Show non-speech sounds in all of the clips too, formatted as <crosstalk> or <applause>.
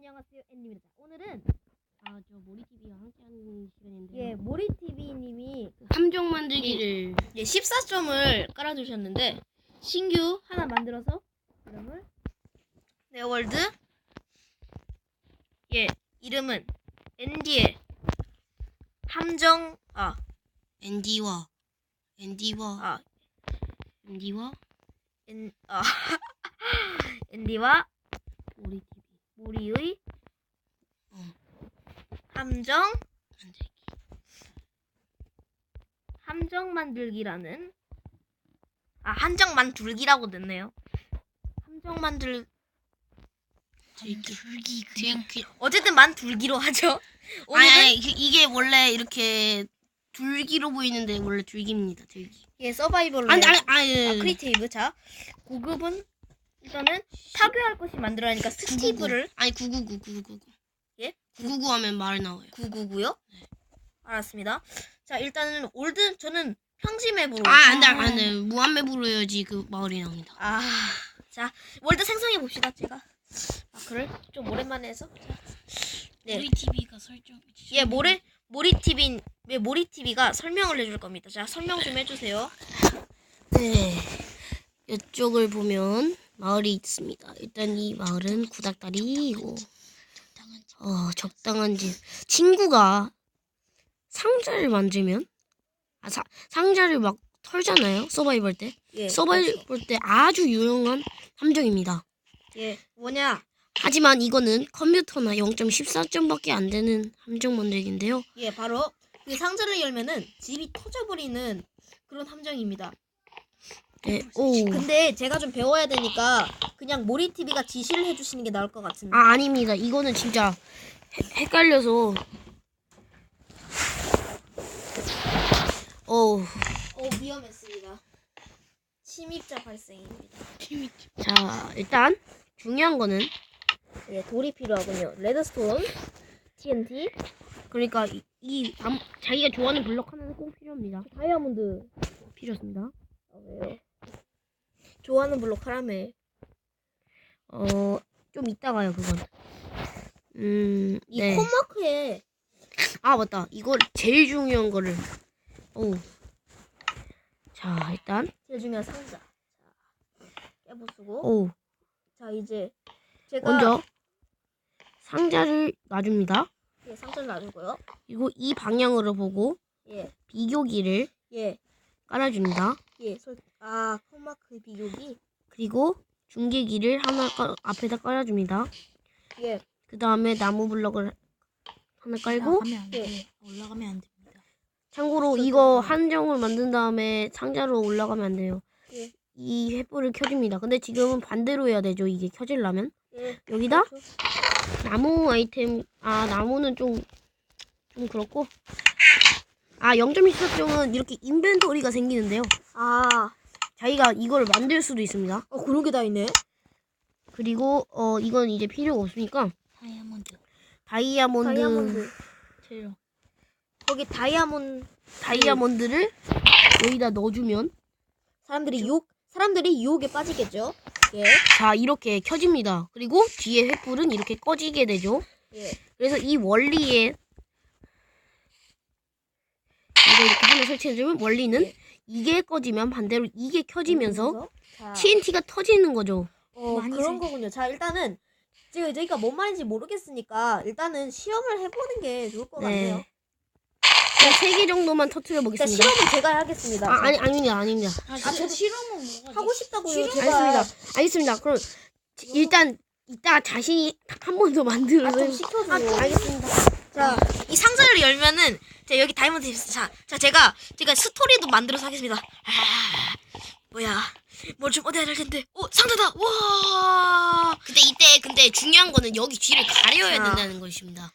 안녕하세요 앤입니다. 오늘은 아, 저 모리TV와 함께하는 시간인데요. 예 모리TV님이 함정 만들기를 예 14점을 깔아주셨는데 신규 하나 만들어서 이름을 네월드 예 이름은 앤디의 함정 아 앤디와 앤디와 아, 앤디와 앤, 아 <laughs> 앤디와 어. 함정 만들기. 함정 만들기라는 아 함정 만들기라고 냈네요. 함정 만들 들기 들기. 어쨌든 만들기로 하죠. <laughs> 아니, 오늘은 아니 그- 이게 원래 이렇게 둘기로 보이는데 원래 둘기입니다. 들기. 예 서바이벌로 아니. 아니 아니. 아, 크리에이티브 자 고급은 일단은 파괴할 것이 만들어야 하니까 스티브를 아니 999 999. 예? 999 하면 말 나와요. 999요. 알았습니다. 자 일단은 올드 저는 평지 맵으로 아, 안돼 안돼. 무한 맵으로 해야지 그 마을이 나옵니다. 아, 자 월드 생성해 봅시다 제가 마크를 좀 오랜만에 해서 자, 네. 모리TV가 설정. 예 모래 모리 TV 예 모리 TV가 설명을 해줄 겁니다. 자 설명 좀 해주세요. 네. 이쪽을 보면 마을이 있습니다. 일단 이 마을은 구닥다리이고 어, 적당한 집. 친구가 상자를 만들면 아, 사, 상자를 막 털잖아요. 서바이벌 때. 예 서바이벌 때 아주 유용한 함정입니다. 예 뭐냐 하지만 이거는 컴퓨터나 0.14점밖에 안 되는 함정 만들기인데요. 예 바로 그 상자를 열면은 집이 터져버리는 그런 함정입니다. 네. 오. 근데 제가 좀 배워야 되니까 그냥 모리 TV가 지시를 해주시는 게 나을 것 같은데. 아, 아닙니다. 이거는 진짜 헷- 헷갈려서 어우. 어 위험했습니다. 침입자 발생입니다. 자, 일단 중요한 거는 예 돌이 필요하군요. 레드스톤, TNT, 그러니까 이, 이 암- 자기가 좋아하는 블럭 하나는 꼭 필요합니다. 다이아몬드. 필요합니다. 아, 왜요? 좋아하는 블록 하라며. 어, 좀 이따가요, 그건. 음, 이 네. 콤마크에 아, 맞다. 이걸 제일 중요한 거를. 오. 자, 일단 제일 중요한 상자. 자, 깨부수고. 오. 자 이제 제가 먼저 상자를 놔줍니다. 예, 상자를 놔주고요. 그리고 이 방향으로 보고 예, 비교기를 예, 깔아줍니다. 예. 설- 아 콤마크 비교기. 그리고 중계기를 하나 깔- 앞에다 깔아줍니다. 예, 그 다음에 나무 블럭을 하나 깔고 올라가면 안 예. 돼. 올라가면 안 됩니다. 참고로 이거 한정을 만든 다음에 상자로 올라가면 안 돼요. 예. 이 횃불을 켜줍니다. 근데 지금은 반대로 해야 되죠. 이게 켜지려면 예. 여기다 그렇죠. 나무 아이템 아 나무는 좀 좀 그렇고 아 0.14점은 이렇게 인벤토리가 생기는데요. 아, 자기가 이걸 만들 수도 있습니다. 어 그런 게 다 있네. 그리고 어 이건 이제 필요가 없으니까 다이아몬드. 다이아몬드 다이아몬드. 제로. 거기 다이아몬드 다이아몬드를 여기다 넣어주면 사람들이 유혹 사람들이 유혹에 빠지겠죠. 예, 자 이렇게 켜집니다. 그리고 뒤에 횃불은 이렇게 꺼지게 되죠. 예. 그래서 이 원리에 이거 이렇게 하나 설치해주면 원리는 예. 이게 꺼지면 반대로 이게 켜지면서 자, TNT가 터지는 거죠. 어 많이 그런 생- 거군요. 자 일단은 지금 저희가 뭔 말인지 모르겠으니까 일단은 시험을 해보는 게 좋을 것 같네요. 네. 세개 정도만 터트려 자 보겠습니다. 실험은 제가 해야겠습니다. 아, 아니 아닙니다 아닙니다. 아, 저도 실험은 뭐가 하고 싶다고요. 실험- 제가 알겠습니다. 알겠습니다. 그럼 일단 이따 자신이 한 번 더 만들어서 아, 좀 해보- 시켜줘. 아, 알겠습니다. 자, 이 상자를 열면은 자 여기 다이아몬드 있어. 자, 자 제가 제가 스토리도 만들어서 하겠습니다. 아, 뭐야? 뭘 좀 얻어야 될 텐데. 오, 상자다. 와! 근데 이때 근데 중요한 거는 여기 뒤를 가려야 자. 된다는 것입니다.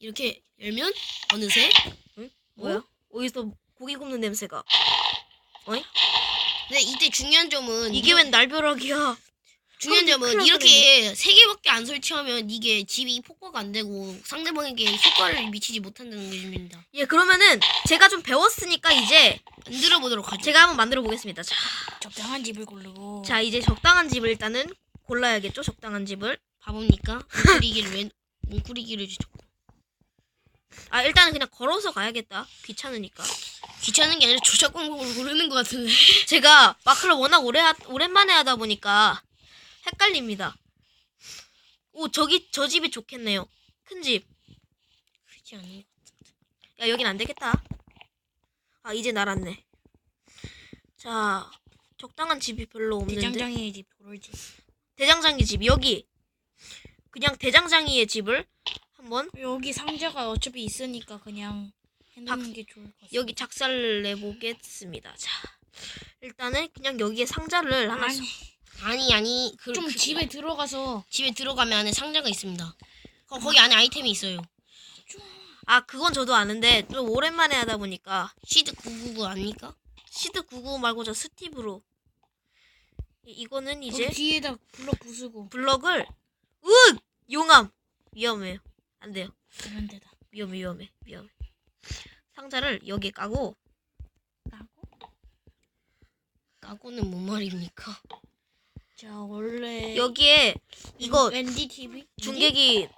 이렇게 열면 어느새 뭐야? 어디서 고기 굽는 냄새가? 근데 이때 중요한 점은 이게 웬 날벼락이야? 중요한 점은 날 이렇게 세 개밖에 안 설치하면 이게 집이 폭파가 안 되고 상대방에게 효과를 미치지 못한다는 것입니다. 예, 그러면은 제가 좀 배웠으니까 이제 만들어 보도록 하죠. 제가 한번 만들어 보겠습니다. 자, 적당한 집을 고르고. 자 이제 적당한 집을 일단은 골라야겠죠? 적당한 집을 바보입니까? 웅크리기를 왜 웅크리기를 주- 아 일단은 그냥 걸어서 가야겠다. 귀찮으니까. 귀찮은 게 아니라 조작 방법을 모르는 것 같은데. 제가 마크를 워낙 오래 하, 오랜만에 하다 보니까 헷갈립니다. 오 저기 저 집이 좋겠네요. 큰 집. 그렇지 않아요. 야 여긴 안 되겠다. 아 이제 날았네. 자 적당한 집이 별로 없는데 대장장이의 집 도롤집. 대장장이 집 여기 그냥 대장장이의 집을 한번 여기 상자가 어차피 있으니까 그냥 해놓는 게 좋을 것 같아요. 여기 작살을 내보겠습니다. 자 일단은 그냥 여기에 상자를 하나 아니, 아니 아니 그, 좀 그- 집에 들어가서. 집에 들어가면 안에 상자가 있습니다. 거, 거기 안에 아이템이 있어요. 아 그건 저도 아는데 좀 오랜만에 하다 보니까. 시드 999 아닙니까? 시드 99 말고 저 스티브로. 이- 이거는 거기 이제 뒤에다 블럭 부수고. 블럭을 으 용암! 위험해요. 안 돼요. 그런 데다. 위험해 위험해 위험해. 상자를 여기에 까고. 까고. 까고는 뭔 말입니까? 자 원래 여기에 이거 웬디 TV 중계기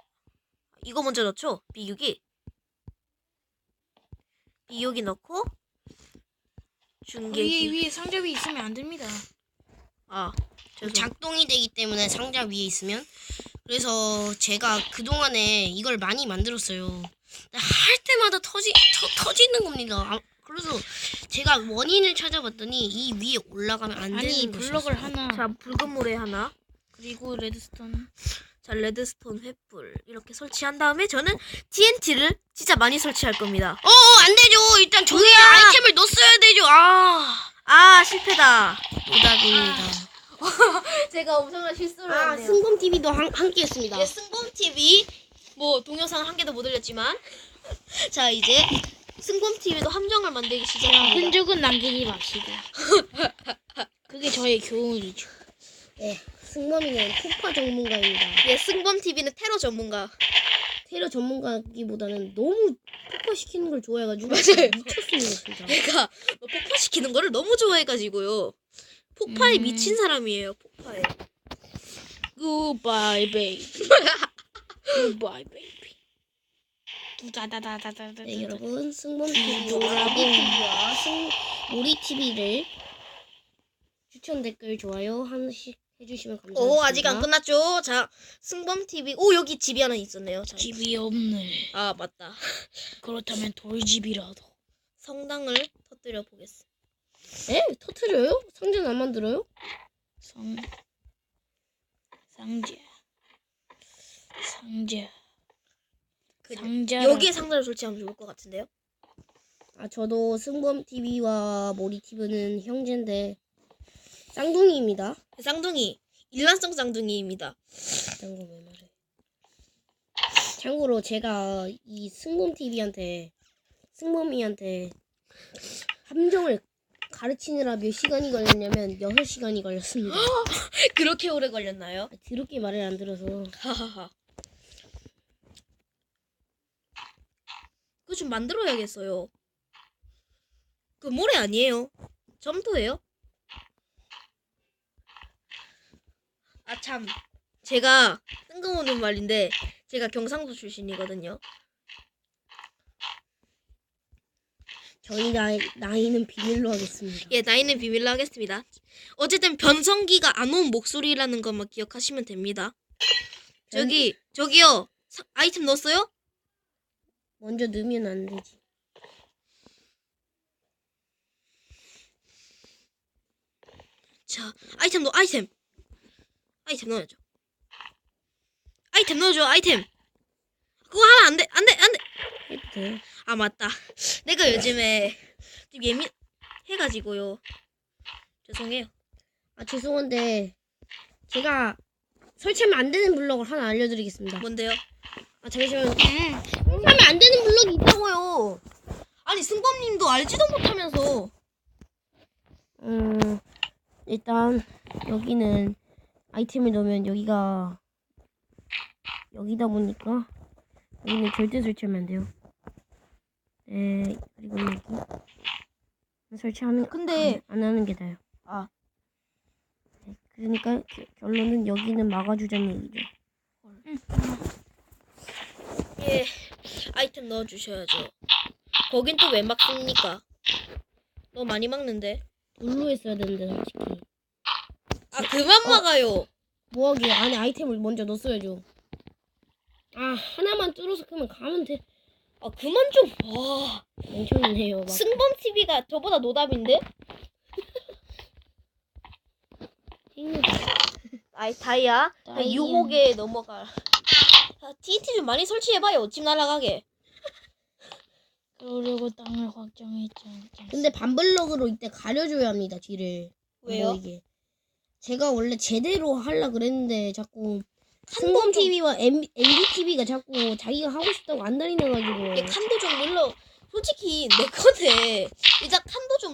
이거 먼저 넣죠 비육이 비육이 넣고 위에 중계기 위에 상자 위에 있으면 안 됩니다. 아 죄송 작동이 되기 때문에 상자 위에 있으면 그래서 제가 그 동안에 이걸 많이 만들었어요. 근데 할 때마다 터지 터, 터지는 겁니다. 아, 그래서 제가 원인을 찾아봤더니 이 위에 올라가면 안 아니 되는 블럭을 것이었어요. 하나. 자 붉은 모래 하나. 그리고 레드스톤. 자 레드스톤 횃불 이렇게 설치한 다음에 저는 TNT를 진짜 많이 설치할 겁니다. 어, 어, 안 되죠. 일단 저기에 아이템을 넣었어야 되죠. 아, 아 실패다. 오답입니다. <laughs> 제가 엄청난 실수를 아, 했네요. 승범 TV도 함께 했습니다. 예, 승범 TV. 뭐 동영상 한 개도 못 올렸지만. 자 이제 승범 TV도 함정을 만들기 시작합니다. 흔적은 남기지 맙시다. <laughs> 그게 저의 교훈이죠. 네, 승범이는 폭파 전문가입니다. 예, 승범 TV는 테러 전문가. 테러 전문가기보다는 너무 폭파시키는 걸 좋아해가지고 맞아요. 미쳤습니다, 진짜. 뭐 폭파시키는 거를 너무 좋아해가지고요. 폭파에 음. 미친 사람이에요. 폭파에. Goodbye, baby. <laughs> Goodbye, baby. 두다다다다다다. 네, 여러분 승범 TV와 모리 TV와 승 모리 TV를 추천 댓글 좋아요 하나씩 해주시면 감사하겠습니다. 오 아직 안 끝났죠. 자 승범 TV. 오 여기 집이 하나 있었네요. 자, 집이 없네. 아 맞다. 그렇다면 돌집이라도. 성당을 터뜨려 보겠습니다. 에? 터트려요? 상자는 안 만들어요? 상 상자 상자 상자 여기에 상자를 설치하면 좋을 것 같은데요. 아 저도 승범 TV와 모리 TV는 형제인데 쌍둥이입니다. 쌍둥이 일란성 쌍둥이입니다. 거왜 말해? 참고로 제가 이 승범 TV한테 승범이한테 함정을 가르치느라 몇 시간이 걸렸냐면 6시간이 걸렸습니다. <gasps> 그렇게 오래 걸렸나요? 아, 드럽게 말을 안 들어서 하하하. 그거 좀 만들어야겠어요. 그 모래 아니에요. 점토예요. 아 참. 제가 뜬금없는 말인데 제가 경상도 출신이거든요. 저희 나이, 나이는 비밀로 하겠습니다. 예, 나이는 비밀로 하겠습니다. 어쨌든 변성기가 안 온 목소리라는 것만 기억하시면 됩니다. 저기 저기요. 사- 아이템 넣었어요? 먼저 넣으면 안 되지. 자, 아이템 넣어, 아이템. 아이템 넣어야죠. 아이템 넣어줘, 아이템. 그거 하면 안 돼, 안 돼, 안 돼. 돼요. 아, 맞다. 내가 요즘에 좀 예민해가지고요. 죄송해요. 아 죄송한데 제가 설치하면 안 되는 블럭을 하나 알려드리겠습니다. 뭔데요? 아 잠시만요. 하면 안 되는 블럭이 있다고요. 아니, 승범님도 알지도 못하면서. 음 일단 여기는 아이템을 넣으면 여기가 여기다 보니까 여기는 절대 설치하면 안 돼요. 네 그리고 여기 설치하는 근데- 안, 안 하는 게 나아요. 아. 네, 그러니까 겨- 결론은 여기는 막아주자는 얘기죠. 예, 아이템 넣어주셔야죠. 거긴 또 왜 막습니까? 너무 많이 막는데. 돌로 했어야 되는데 솔직히. 아, 그만 막아요. 뭐하게 안에 아이템을 먼저 넣었어야죠. 아 하나만 뚫어서 그러면 가면 돼. 아, 그만 좀. 와. 멍청이네요. 막. 승범 TV가 저보다 노답인데? 아이, 다이아. 다이아. 유혹에 넘어가. 아, TNT 좀 많이 설치해봐요. 집 날아가게. 그러려고 땅을 않겠어. 근데 반블럭으로 이때 가려줘야 합니다 뒤를. 왜요? 뭐 이게 제가 원래 제대로 하려 그랬는데 자꾸 승범 좀- TV와 MB TV가 자꾸 자기가 하고 싶다고 안 다니나가지고. 얘 칸도 좀 눌러. 솔직히 내 건데 일단 칸도 좀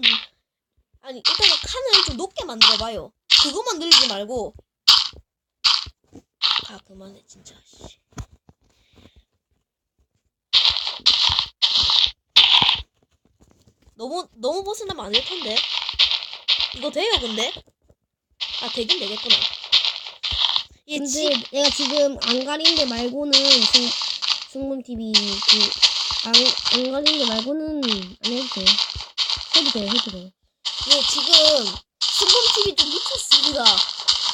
아니 일단은 칸을 좀 높게 만들어봐요. 그것만 늘리지 말고. 아 그만해 진짜. 씨. 너무 너무 벗어나면 안 될 텐데. 이거 돼요 근데? 아 되긴 되겠구나. 얘 근데 지, 내가 지금 안 가린 데 말고는 승, 승범 TV 그안 안 가린 데 말고는 안 해도 돼. 해도 돼, 해도 돼. 얘 지금 승범 TV 좀 미쳤습니다.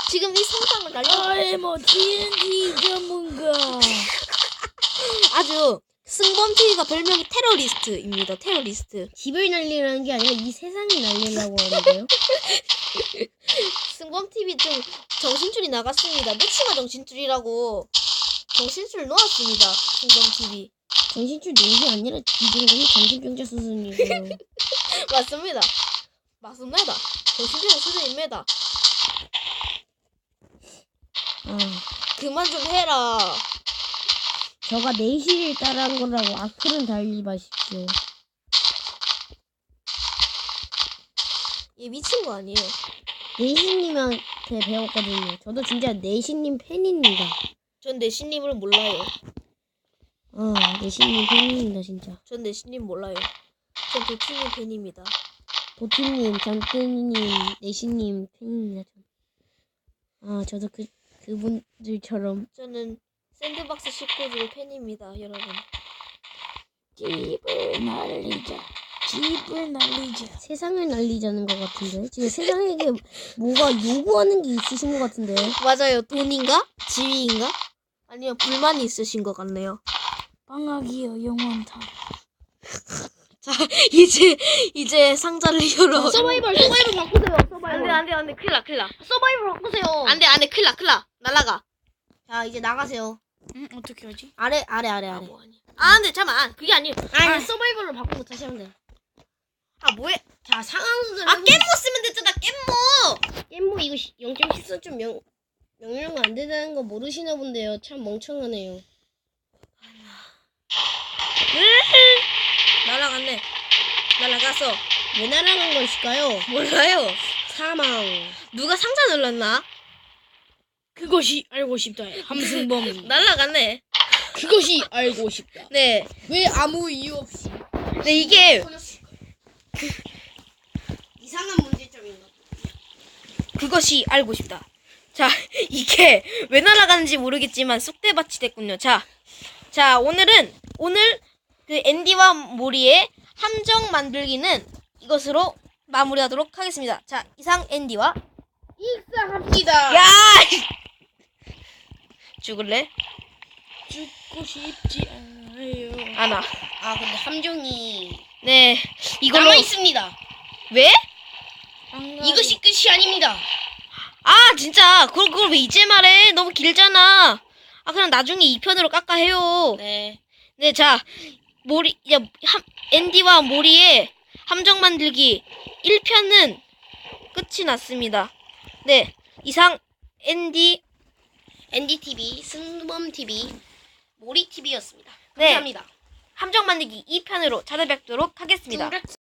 지금 이 성장을 날려 아이 뭐 TNT 전문가. <laughs> 아주 승범 TV가 별명이 테러리스트입니다. 테러리스트. 집을 날리라는 게 아니라 이 세상을 날리려고 하는데요. <laughs> 승범 TV 좀 정신줄이 나갔습니다. 며칠만 정신줄이라고 정신줄 놓았습니다. 승범 TV 정신줄 놓은 게 아니라 이 정도면 정신병자 수준이고요. <laughs> 맞습니다. 맞습니다. 정신줄 수준입니다. 아, 그만 좀 해라. 저가 내실을 따라한 거라고 악플은 달지 마십시오. 얘 미친 거 아니에요? 내신님한테 배웠거든요. 저도 진짜 내신님 팬입니다. 전 내신님을 몰라요. 아, 내신님 팬입니다, 진짜. 전 내신님 몰라요. 전 도티님 팬입니다. 도티님, 잔뜨님, 내신님 팬입니다. 전. 아, 저도 그 그분들처럼 저는 샌드박스 식구들 팬입니다, 여러분. 집을 날리자. 집을 날리자. 세상을 날리자는 것 같은데 지금 세상에게 뭐가 요구하는 게 있으신 것 같은데 맞아요. 돈인가? 지위인가? 아니요, 불만이 있으신 것 같네요. 방학이요 영원타. <laughs> 자, 이제, 이제 상자를 열어. 서바이벌 서바이벌 바꾸세요 안 돼, 서바이벌 안 돼, 안 돼. 큰일 나, 큰일 나. 서바이벌 바꾸세요 안 돼, 안 돼. 큰일 나, 큰일 나. 날라가. 자 이제 나가세요 응 어떻게 하지? 아래 아래 아래 아래 뭐 하니? 아, 안 돼, 잠깐만. 그게 아니에요. 아니 서바이벌로 바꾸고 다시 하면 돼요 아, 뭐해? 자 상황극을 아, 하고- 깻모 쓰면 됐잖아, 깻모! 깻모 이거 0.14점 명 명령 안 된다는 거 모르시나 본데요 참 멍청하네요 날라갔네. 날라갔어. 왜 날아간 것일까요 몰라요. 사망 누가 상자 눌렀나? 그것이 알고 싶다. 함승범. <laughs> 날라갔네. 그것이 알고 싶다. 네. 왜 아무 이유 없이? 네, 이게 이상한 문제점인가 그것이 알고 싶다. 자, <laughs> 이게 왜 날아가는지 모르겠지만 쑥대밭이 됐군요. 자, 자 오늘은 오늘 그 앤디와 모리의 함정 만들기는 이것으로 마무리하도록 하겠습니다. 자, 이상 앤디와 익사합니다 야 죽을래? 죽고 싶지 않아요. 안아. 아 근데 함정이 네, 이걸로 남아 있습니다 왜? 이것이 끝이 아닙니다 아 진짜 그걸 그걸 왜 이제 말해? 너무 길잖아. 아 그냥 나중에 2편으로 깎아 해요. 네 네, 자, 모리, 야, 함, 앤디와 모리의 함정 만들기 1편은 끝이 났습니다. 네, 이상 앤디, NDTV, 승범TV, 모리TV였습니다. 네. 감사합니다. 함정 만들기 2편으로 찾아뵙도록 하겠습니다.